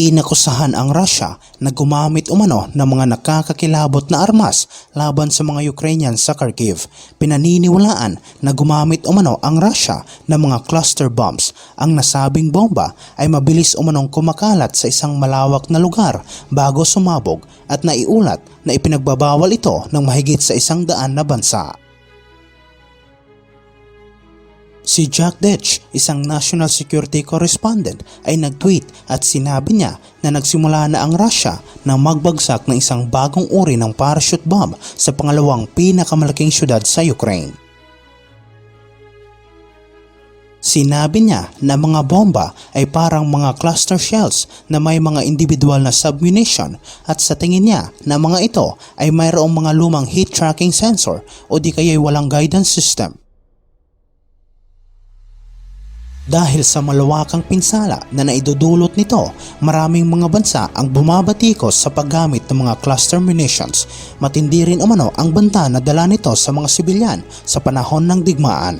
Inakusahan ang Russia na gumamit umano ng mga nakakakilabot na armas laban sa mga Ukrainian sa Kharkiv. Pinaniniwalaan na gumamit umano ang Russia ng mga cluster bombs. Ang nasabing bomba ay mabilis umanong kumakalat sa isang malawak na lugar bago sumabog at naiulat na ipinagbabawal ito ng mahigit sa isang daan na bansa. Si Jack Detch, isang national security correspondent, ay nag-tweet at sinabi niya na nagsimula na ang Russia na magbagsak ng isang bagong uri ng parachute bomb sa pangalawang pinakamalaking syudad sa Ukraine. Sinabi niya na mga bomba ay parang mga cluster shells na may mga individual na submunition at sa tingin niya na mga ito ay mayroong mga lumang heat tracking sensor o di kaya'y walang guidance system. Dahil sa malawakang pinsala na naidudulot nito, maraming mga bansa ang bumabatikos sa paggamit ng mga cluster munitions. Matindi rin umano ang banta na dala nito sa mga sibilyan sa panahon ng digmaan.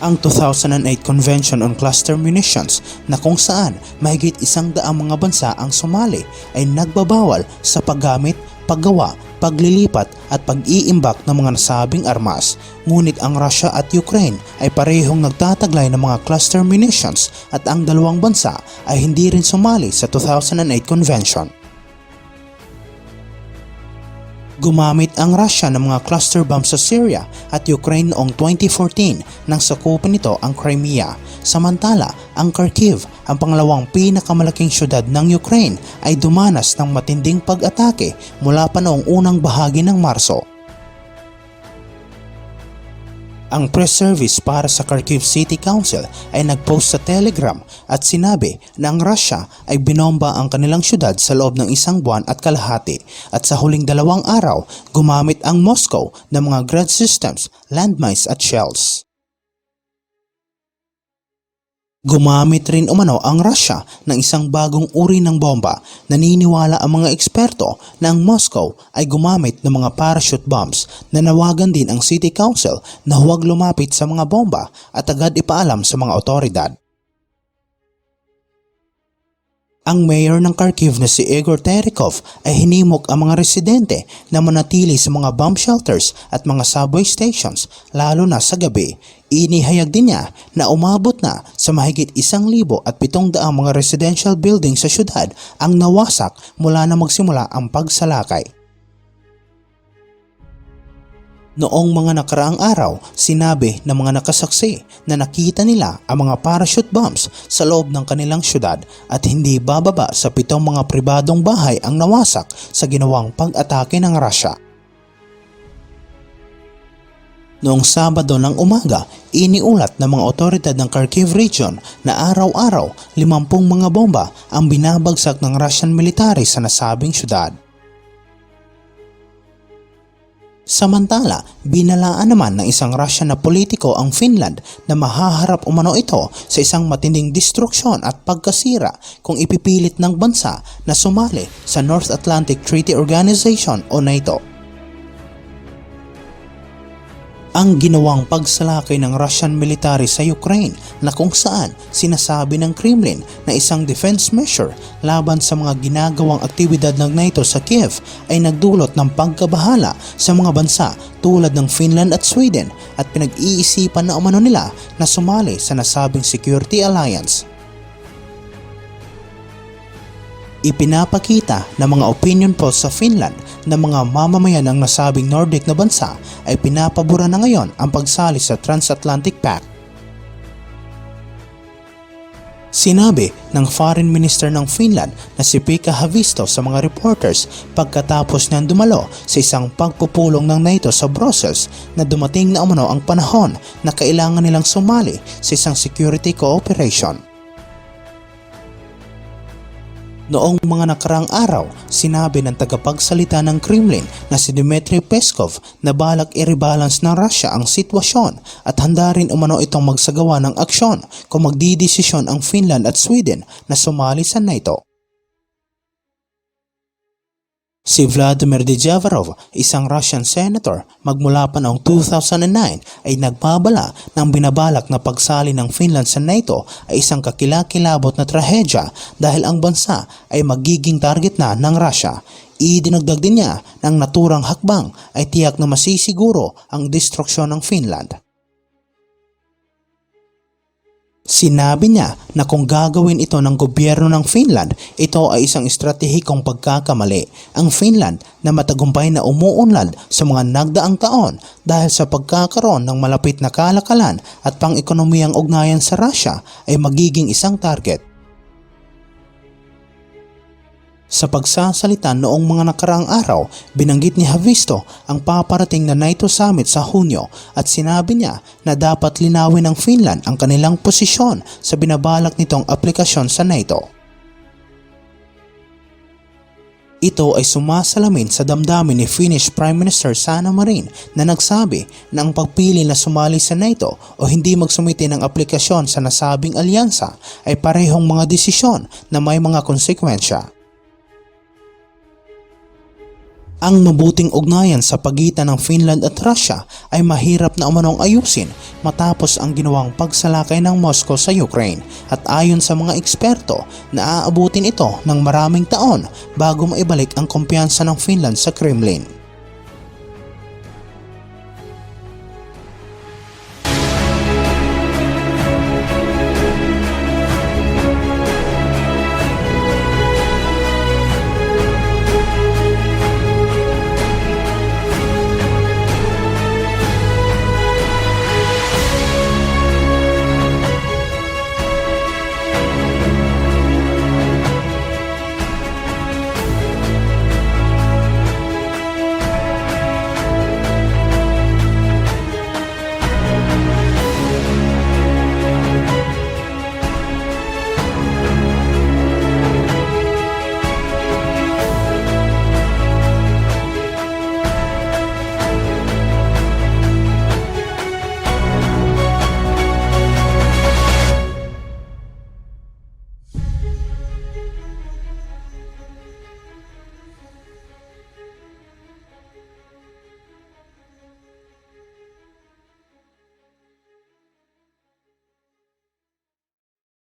Ang 2008 Convention on Cluster Munitions na kung saan mahigit isang daang mga bansa ang sumali ay nagbabawal sa paggamit, paggawa, paglilipat at pag-iimbak ng mga nasabing armas. Ngunit ang Russia at Ukraine ay parehong nagtataglay ng mga cluster munitions at ang dalawang bansa ay hindi rin sumali sa 2008 convention. Gumamit ang Russia ng mga cluster bombs sa Syria at Ukraine noong 2014 nang sakupin nito ang Crimea. Samantala, ang Kharkiv, ang pangalawang pinakamalaking syudad ng Ukraine, ay dumanas ng matinding pag-atake mula pa noong unang bahagi ng Marso. Ang press service para sa Kharkiv City Council ay nagpost sa Telegram at sinabi na ang Russia ay binomba ang kanilang syudad sa loob ng isang buwan at kalahati at sa huling dalawang araw gumamit ang Moscow ng mga grad systems, landmines at shells. Gumamit rin umano ang Russia ng isang bagong uri ng bomba. Naniniwala ang mga eksperto na ang Moscow ay gumamit ng mga parachute bombs. Nanawagan din ang City Council na huwag lumapit sa mga bomba at agad ipaalam sa mga otoridad. Ang mayor ng Kharkiv na si Igor Terikov ay hinimok ang mga residente na manatili sa mga bomb shelters at mga subway stations lalo na sa gabi. Inihayag din niya na umabot na sa mahigit isang libo at pitong daang mga residential building sa syudad ang nawasak mula na magsimula ang pagsalakay. Noong mga nakaraang araw, sinabi ng mga nakasaksi na nakita nila ang mga parachute bombs sa loob ng kanilang syudad at hindi bababa sa pitong mga pribadong bahay ang nawasak sa ginawang pag-atake ng Russia. Noong Sabado ng umaga, iniulat ng mga otoridad ng Kharkiv region na araw-araw 50 mga bomba ang binabagsak ng Russian military sa nasabing syudad. Samantala, binalaan naman ng isang Russian na politiko ang Finland na mahaharap umano ito sa isang matinding destruksyon at pagkasira kung ipipilit ng bansa na sumali sa North Atlantic Treaty Organization o NATO. Ang ginawang pagsalakay ng Russian military sa Ukraine na kung saan sinasabi ng Kremlin na isang defense measure laban sa mga ginagawang aktibidad ng NATO sa Kiev ay nagdulot ng pagkabahala sa mga bansa tulad ng Finland at Sweden at pinag-iisipan na umano nila na sumali sa nasabing security alliance. Ipinapakita ng mga opinion polls sa Finland na mga mamamayan ng nasabing Nordic na bansa ay pinapabura na ngayon ang pagsali sa Transatlantic Pact. Sinabi ng Foreign Minister ng Finland na si Pekka Havisto sa mga reporters pagkatapos niyang dumalo sa isang pagpupulong ng NATO sa Brussels na dumating na umano ang panahon na kailangan nilang sumali sa isang security cooperation. Noong mga nakarang araw, sinabi ng tagapagsalita ng Kremlin na si Dmitry Peskov na balak i-rebalance ng Russia ang sitwasyon at handa rin umano itong magsagawa ng aksyon kung magdidesisyon ang Finland at Sweden na sumali sa NATO. Si Vladimir Dyavarov, isang Russian senator, magmula pa noong 2009 ay nagbabala ng binabalak na pagsali ng Finland sa NATO ay isang kakilakilabot na trahedya dahil ang bansa ay magiging target na ng Russia. Idinagdag din niya ng naturang hakbang ay tiyak na masisiguro ang destruksyon ng Finland. Sinabi niya na kung gagawin ito ng gobyerno ng Finland, ito ay isang estratehikong pagkakamali. Ang Finland na matagumpay na umuunlad sa mga nagdaang taon dahil sa pagkakaroon ng malapit na kalakalan at pang-ekonomiyang ugnayan sa Russia ay magiging isang target. Sa pagsasalita noong mga nakaraang araw, binanggit ni Havisto ang paparating na NATO Summit sa Hunyo at sinabi niya na dapat linawin ng Finland ang kanilang posisyon sa binabalak nitong aplikasyon sa NATO. Ito ay sumasalamin sa damdamin ni Finnish Prime Minister Sanna Marin na nagsabi na ang pagpili na sumali sa NATO o hindi magsumite ng aplikasyon sa nasabing alyansa ay parehong mga desisyon na may mga konsekwensya. Ang mabuting ugnayan sa pagitan ng Finland at Russia ay mahirap na umanong ayusin matapos ang ginawang pagsalakay ng Moscow sa Ukraine at ayon sa mga eksperto na aabutin ito ng maraming taon bago maibalik ang kumpiyansa ng Finland sa Kremlin.